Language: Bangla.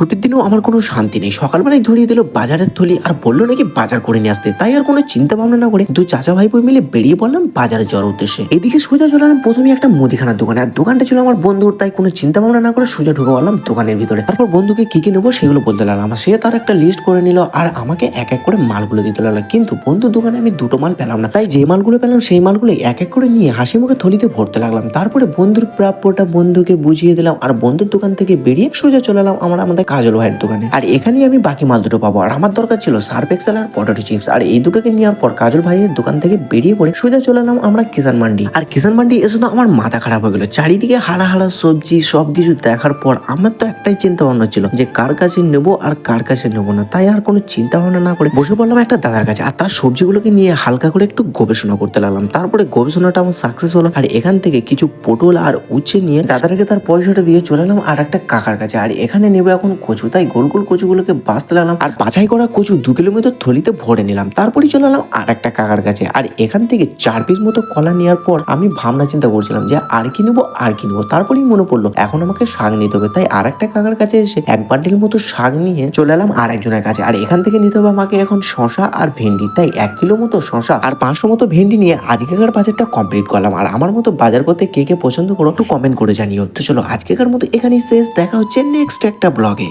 ছুটির দিনেও আমার কোনো শান্তি নেই। সকালবেলায় ধরিয়ে দিল বাজারের থলি আর বলল নাকি বাজার করে নিয়ে আসতে। তাই আর কোনো চিন্তা ভাবনা না করে দু চাচা ভাই বোন মিলে বেরিয়ে পড়লাম বাজারে যাওয়ার উদ্দেশ্যে। এদিকে সোজা চলে এলাম প্রথমে একটা মুদিখানার দোকানে। আর দোকানটা ছিল আমার বন্ধুর, তাই কোনো চিন্তা ভাবনা না করে সোজা ঢুকে পড়লাম দোকানের ভিতরে। তারপর বন্ধুকে কি কি নেব সেগুলো বলতে লাগলাম। সে তার একটা লিস্ট করে নিল আর আমাকে এক এক করে মালগুলো দিতে লাগল। কিন্তু বন্ধুর দোকানে আমি দুটো মাল পেলাম না। তাই যে মালগুলো পেলাম সেই মালগুলো এক এক করে নিয়ে হাসি মুখে থলিতে ভরতে লাগলাম। তারপরে বন্ধুর প্রাপ্যটা বন্ধুকে বুঝিয়ে দিলাম। আর বন্ধুর দোকান থেকে বেরিয়ে সোজা চলে এলাম। আমার আমাদের কাজল ভাইয়ের দোকানে। আর এখানেই আমি বাকি মাল দুটো পাবো। আর আমার দরকার ছিল সার্ফ এক্সেল আর পটেটো চিপস। আর এই দুটোকে নেওয়ার পর কাজল ভাইয়ের দোকান থেকে বেরিয়ে পড়ে সোজা চলে এলাম আমরা কিষান মান্ডি। আর কিষান মান্ডি এসে তো আমার মাথা খারাপ হয়ে গেলো। চারিদিকে হারা হারা সবজি, সবকিছু দেখার পর আমার তো একটাই চিন্তা ভাবনা ছিল যে কার কাছে নেব আর কার কাছে নেব না। তাই আর কোনো চিন্তা ভাবনা না করে বসে পড়লাম একটা দাদার কাছে। আর তার সবজিগুলোকে নিয়ে হালকা করে একটু গবেষণা করতে লাগলাম। তারপরে গবেষণাটা আমার সাকসেস হলো। আর এখান থেকে কিছু পটল আর উচ্ছে নিয়ে দাদাটাকে তার পয়সাটা দিয়ে চলে এলাম আর একটা কাকার কাছে। আর এখানে নেব এখন কচু, তাই গোল গোল কচুগুলোকে বাঁচতে লাগলাম। আর বাছাই করা কচু দু কিলোমিটার থলিতে ভরে নিলাম। তারপরে চলে এলাম আর একটা কাকার কাছে। আর এখান থেকে চার পিস মতো কলা নেওয়ার পর আমি ভাবনা চিন্তা করছিলাম যে আর কি নেব, আর কি নেব। তারপরেই মনে পড়ল, এখন আমাকে শাক নিতে হবে। তাই আর একটা কাকার কাছে এসে এক বান্ডিল মতো শাক নিয়ে চলে এলাম আর একজনের কাছে। আর এখান থেকে নিতে হবে আমাকে এখন শশা আর ভেন্ডি। তাই এক কিলো মতো শশা আর পাঁচশো মতো ভেন্ডি নিয়ে আজকেকার বাজারটা কমপ্লিট করলাম। আর আমার মতো বাজার করতে কে কে পছন্দ করো একটু কমেন্ট করে জানিও। তো চলো আজকেকার মতো এখানেই শেষ। দেখা হচ্ছে নেক্সট একটা ব্লগে